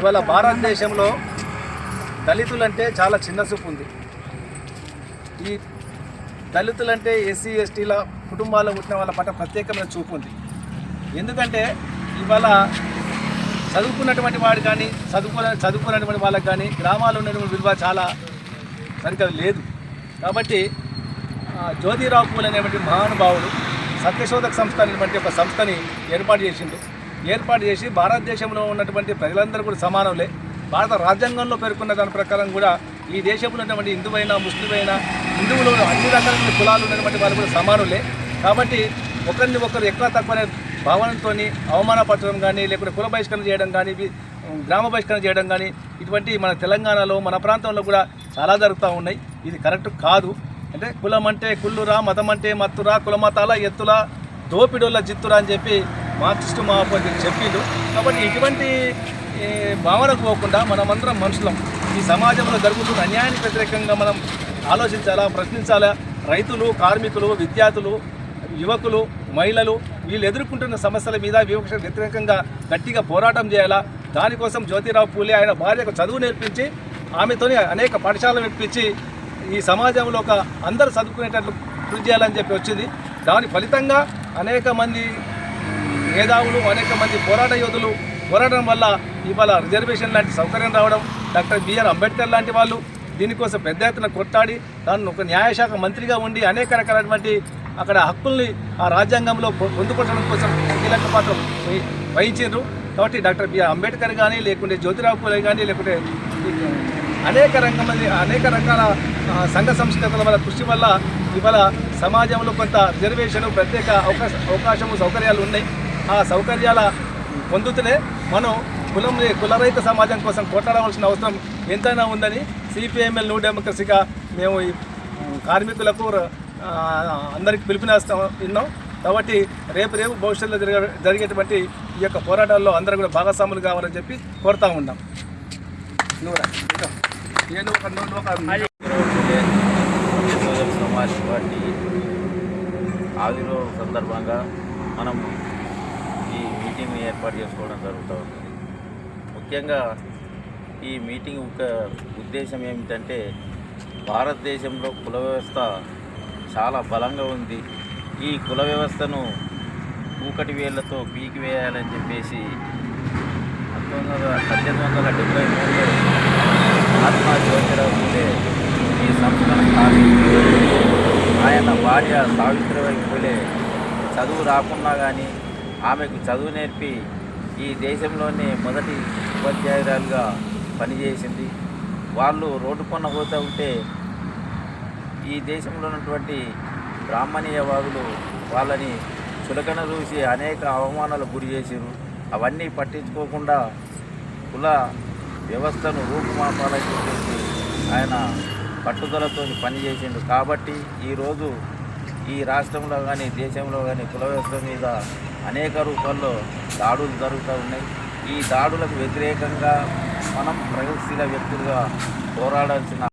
ఇవాళ భారతదేశంలో దళితులంటే చాలా చిన్న చూపు ఉంది. ఈ దళితులంటే ఎస్సీ ఎస్టీల కుటుంబాల్లో పుట్టిన వాళ్ళ పట్ల ప్రత్యేకమైన చూపు ఉంది. ఎందుకంటే ఇవాళ చదువుకున్నటువంటి వాడు కానీ చదువుకున్న చదువుకున్నటువంటి వాళ్ళకి కానీ గ్రామాల్లో ఉన్నటువంటి విలువ చాలా సరిగ్గా లేదు. కాబట్టి జ్యోతిరావు పూల్ అనేటువంటి మహానుభావుడు సత్యశోధక సంస్థ అనేటువంటి ఒక సంస్థని ఏర్పాటు చేసిండు. ఏర్పాటు చేసి భారతదేశంలో ఉన్నటువంటి ప్రజలందరూ కూడా సమానంలే భారత రాజ్యాంగంలో పేర్కొన్న దాని ప్రకారం కూడా ఈ దేశంలో ఉన్నటువంటి హిందువైనా ముస్లిమైనా హిందువులు అన్ని రకాల కులాలు ఉన్నటువంటి వాళ్ళు కూడా సమానులే. కాబట్టి ఒకరిని ఒకరు ఎక్కువ తక్కువనే భావనతో అవమానపరచడం కానీ లేకుంటే కుల బహిష్కరణ చేయడం కానీ గ్రామ బహిష్కరణ చేయడం కానీ ఇటువంటి మన తెలంగాణలో మన ప్రాంతంలో కూడా చాలా జరుగుతూ ఉన్నాయి. ఇది కరెక్ట్ కాదు. అంటే కులం అంటే కుళ్ళురా మతం అంటే మత్తురా కులమతాల ఎత్తులా ఎత్తుల దోపిడోళ్ళ జిత్తురా అని చెప్పి మార్క్సిస్టు మహాపతి చెప్పిండు కాబట్టి ఇటువంటి భావనకు పోకుండా మనమందరం మనుషులం. ఈ సమాజంలో జరుగుతున్న అన్యాయానికి వ్యతిరేకంగా మనం ఆలోచించాలా ప్రశ్నించాలా? రైతులు కార్మికులు విద్యార్థులు యువకులు మహిళలు వీళ్ళు ఎదుర్కొంటున్న సమస్యల మీద వివక్ష వ్యతిరేకంగా గట్టిగా పోరాటం చేయాలా? దానికోసం జ్యోతిరావు పూలే ఆయన భార్యకు చదువు నేర్పించి ఆమెతోని అనేక పాఠశాలలు నేర్పించి ఈ సమాజంలో ఒక అందరూ చదువుకునేటట్లు కృషి చేయాలని చెప్పి వచ్చింది. దాని ఫలితంగా అనేక మంది మేధావులు అనేక మంది పోరాట యోధులు పోరాటం వల్ల ఇవాళ రిజర్వేషన్ లాంటి సౌకర్యం రావడం డాక్టర్ బిఆర్ అంబేద్కర్ లాంటి వాళ్ళు దీనికోసం పెద్ద ఎత్తున కొట్టాడి తాను ఒక న్యాయశాఖ మంత్రిగా ఉండి అనేక రకాలైనటువంటి అక్కడ హక్కుల్ని ఆ రాజ్యాంగంలో పొందుకోవడం కోసం కీలక పాత్ర వహించారు కాబట్టి డాక్టర్ బిఆర్ అంబేద్కర్ కానీ లేకుంటే జ్యోతిరావు పూలే కానీ లేకుంటే అనేక రంగం మంది అనేక రకాల సంఘ సంస్కృతుల వల్ల కృషి వల్ల ఇవాళ సమాజంలో కొంత రిజర్వేషన్ ప్రత్యేక అవకాశ అవకాశము సౌకర్యాలు ఉన్నాయి. ఆ సౌకర్యాల పొందుతూనే మనం కులం కులరహిత సమాజం కోసం కొట్లాడవలసిన అవసరం ఎంతైనా ఉందని సిపిఎంఎల్ న్యూ డెమోక్రసీగా మేము ఈ కార్మికులకు అందరికి పిలుపునేస్తాం విన్నాం. కాబట్టి రేపు రేపు భవిష్యత్తులో జరిగే జరిగేటువంటి ఈ యొక్క పోరాటాల్లో అందరూ కూడా భాగస్వాములు కావాలని చెప్పి కోరుతా ఉన్నాం. నువ్వు ఒక- సమాజ్ పార్టీ సందర్భంగా మనము మీటింగ్ని ఏర్పాటు చేసుకోవడం జరుగుతూ ఉంది. ముఖ్యంగా ఈ మీటింగ్ ఒక ఉద్దేశం ఏమిటంటే భారతదేశంలో కుల వ్యవస్థ చాలా బలంగా ఉంది. ఈ కుల వ్యవస్థను కూకటి వేళ్ళతో పీకివేయాలని చెప్పేసి పంతొమ్మిది వందల పద్దెనిమిది వందల డెబ్బై మూడులో మహాత్మా జ్యోతిరావు పూలే ఈ సంస్థను స్థాపించారు. ఆయన భార్య సావిత్రిబాయి పూలే చదువు రాకున్నా కానీ ఆమెకు చదువు నేర్పి ఈ దేశంలోనే మొదటి ఉపాధ్యాయురాలుగా పనిచేసింది. వాళ్ళు రోడ్డు పన్న పోతూ ఉంటే ఈ దేశంలో ఉన్నటువంటి బ్రాహ్మణీయవాదులు వాళ్ళని చులకన చూసి అనేక అవమానాలకు గురి చేసారు అవన్నీ పట్టించుకోకుండా కుల వ్యవస్థను రూపుమాపాలని చెప్పేసి ఆయన పట్టుదలతో పనిచేసిండు. కాబట్టి ఈరోజు ఈ రాష్ట్రంలో కానీ దేశంలో కానీ కుల వ్యవస్థ మీద అనేక రూపాల్లో దాడులు జరుగుతూ ఉన్నాయి. ఈ దాడులకు వ్యతిరేకంగా మనం ప్రగతిశీల వ్యక్తులుగా పోరాడాల్సిన